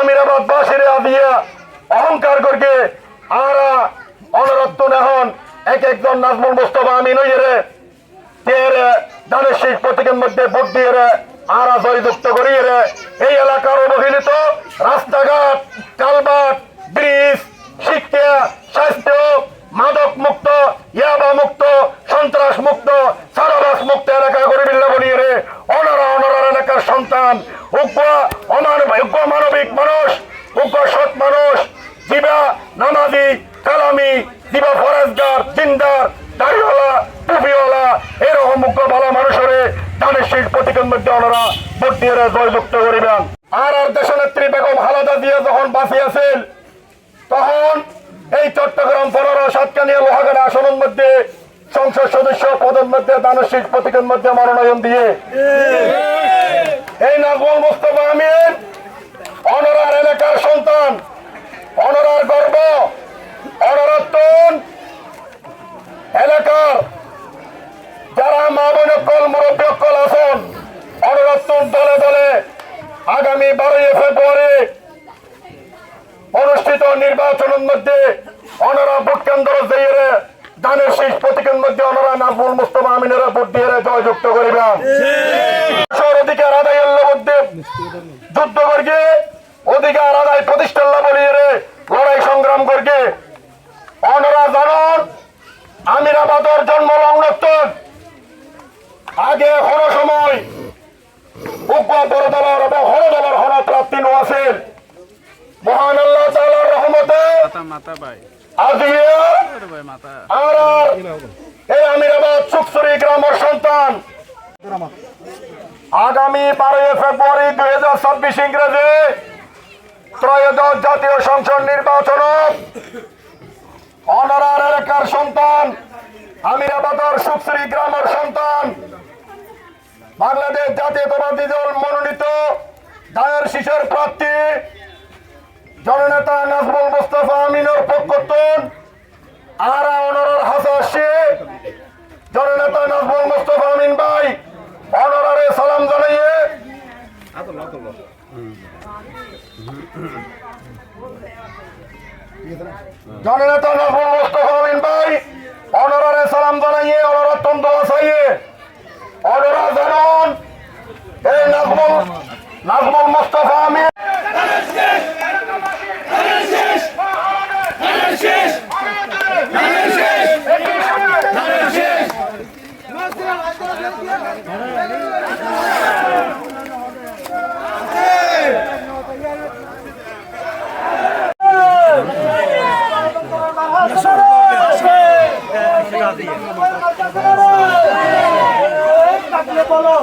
আমিরাবাদ বাসিরে আদিয়া অহংকার করকে আরা অনরত্ন নেহন এক একজন নাজমুল মুস্তফা আমিন রে। এর দানের শেষ প্রতীকের মধ্যে ভোট দিয়ে আরা জয়যুক্ত করিয়ে এই এলাকার অবহেলিত রাস্তাঘাট, কালবাট, ব্রিজ, শিক্ষা, স্বাস্থ্য মাদক মুক্ত ইয়াবা মুক্ত সন্ত্রাস মুক্ত সারাবাস মুক্ত এলাকা করে বিল্লা বলিয়ে রে অনারা অনারার এলাকার সন্তান উগ্র অমানব উগ্র মানুষ, উগ্র সৎ মানুষ, জিবা, নামাজি, কালামি, জিবা ফরেজগার জিন্দার, দাড়িওয়ালা, টুপিওয়ালা, এরকম মুখ্য ভালো মানুষের দানের শীত প্রতীকের মধ্যে ওনারা ভোট দিয়ে জয়যুক্ত করিবেন। আর আর দেশনেত্রী বেগম হালাদা দিয়ে যখন বাঁচিয়েছেন তখন এই চট্টগ্রাম পনেরো, সাতকানিয়া, লোহাগাড়া আসনের মধ্যে সংসদ সদস্য পদের মধ্যে দানের শীত প্রতীকের মধ্যে মনোনয়ন দিয়ে নাজমুল মুস্তফা আমিন, অনরার এলাকার সন্তান, অনরার গর্ব, অনরত্তন এলাকার যারা মা বোনকল মুরব্বী অকল আছেন, অনরত্তন দলে দলে আগামী বারোই ফেব্রুয়ারি অনুষ্ঠিত নির্বাচনের মধ্যে অনরা ভোট কেন্দ্র দিয়ে দানের শেষ প্রতীকের মধ্যে অনরা নাজমুল মুস্তফা আমিনেরা ভোট দিয়ে জয়যুক্ত করিবেন অধিকার আদায়ের মধ্যে যুদ্ধ করকে অধিকার আদায় প্রতিষ্ঠান বলিয়ে লড়াই সংগ্রাম করকে অনরা জানন আমিরাবাদর জন্ম লগ্নত্তর আগে হন সময় উগ্র বড়দলার মাথা ভাই। এই আমিরাবাদ গ্রামের সন্তান। আগামী বারোই ফেব্রুয়ারি দুই হাজার ছাব্বিশ ইংরেজি ত্রয়োদশ জাতীয় সংসদ নির্বাচন অনারার এলাকার সন্তান আমিরাবাদর সুকসুরি গ্রামের সন্তান বাংলাদেশ জাতীয়তাবাদী দল মনোনীত দায়ের শীষের প্রার্থী জননেতা নাজমুল মুস্তফা আমিনের পক্ষতন আরা অনরার হাসাসে জননেতা নাজমুল মুস্তফা আমিন ভাই অনরারে সালাম জানাইয়ে জননেতা নাজমুল মুস্তফা আমিন ভাই অনরারে সালাম জানাইয়ে অনরার তন্দ আসাইয়ে অনরা জানান এই নাজমুল নাজমুল মুস্তফা আমিন বলো